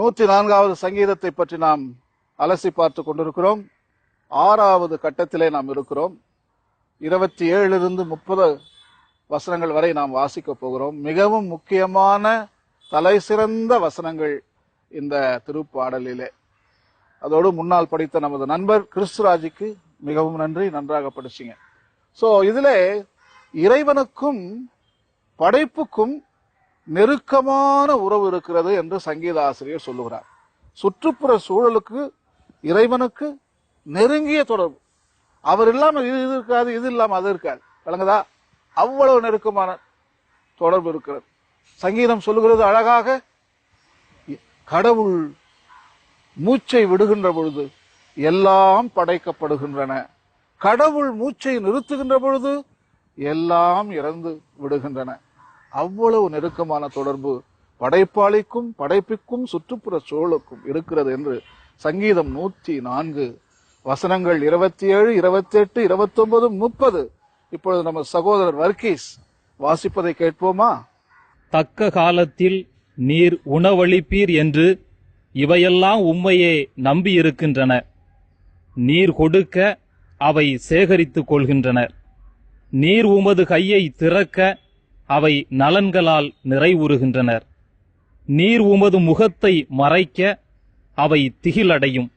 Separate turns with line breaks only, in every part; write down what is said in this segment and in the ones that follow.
நூற்றி நான்காவது சங்கீதத்தை பற்றி நாம் அலசி பார்த்து கொண்டிருக்கிறோம். ஆறாவது கட்டத்திலே நாம் இருக்கிறோம். இருபத்தி ஏழிலிருந்து முப்பது வசனங்கள் வரை நாம் வாசிக்க போகிறோம். மிகவும் முக்கியமான தலை சிறந்த வசனங்கள் இந்த திருப்பாடலிலே. அதோடு முன்னால் படித்த நமது நண்பர் கிறிஸ்துராஜுக்கு மிகவும் நன்றி நன்றாக படிச்சிங்க. ஸோ இதில் இறைவனுக்கும் படைப்புக்கும் நெருக்கமான உறவு இருக்கிறது என்று சங்கீத ஆசிரியர் சொல்லுகிறார். சுற்றுப்புற சூழலுக்கு இறைவனுக்கு நெருங்கிய தொடர்பு. அவர் இல்லாமல் இது இது இருக்காது இது இல்லாமல் அது இருக்காது. விளங்குதா? அவ்வளவு நெருக்கமான தொடர்பு இருக்கிறது. சங்கீதம் சொல்லுகிறது அழகாக கடவுள் மூச்சை விடுகின்ற பொழுது எல்லாம் படைக்கப்படுகின்றன. கடவுள் மூச்சை நிறுத்துகின்ற பொழுது எல்லாம் இறந்து விடுகின்றன. அவ்வளவு நெருக்கமான தொடர்பு படைப்பாளிக்கும் படைப்பிற்கும் சுற்றுப்புற சூழலுக்கும் இருக்கிறது என்று சங்கீதம் நூற்றி நான்கு வசனங்கள் இருபத்தி ஏழு இருபத்தி எட்டு இருபத்தி ஒன்பது முப்பது. இப்பொழுது நம்ம சகோதரர் வர்கீஸ் வாசிப்பதை கேட்போமா?
தக்க காலத்தில் நீர் உணவளிப்பீர் என்று இவையெல்லாம் உண்மையே நம்பியிருக்கின்றன. நீர் கொடுக்க அவை சேகரித்துக் கொள்கின்றனர். நீர் உமது கையை திறக்க அவை நலன்களால் நிறைவுறுகின்றனர். நீர் உமது முகத்தை மறைக்க அவை திகிலடையும்.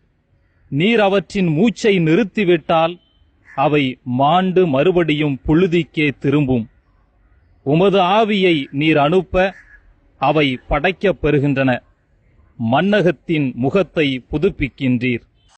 நீர் அவற்றின் மூச்சை நிறுத்திவிட்டால் அவை மாண்டு மறுபடியும் புழுதிக்கே திரும்பும். உமது ஆவியை நீர் அனுப்ப அவை படைக்கப் பெறுகின்றன. மன்னகத்தின் முகத்தை புதுப்பிக்கின்றீர்.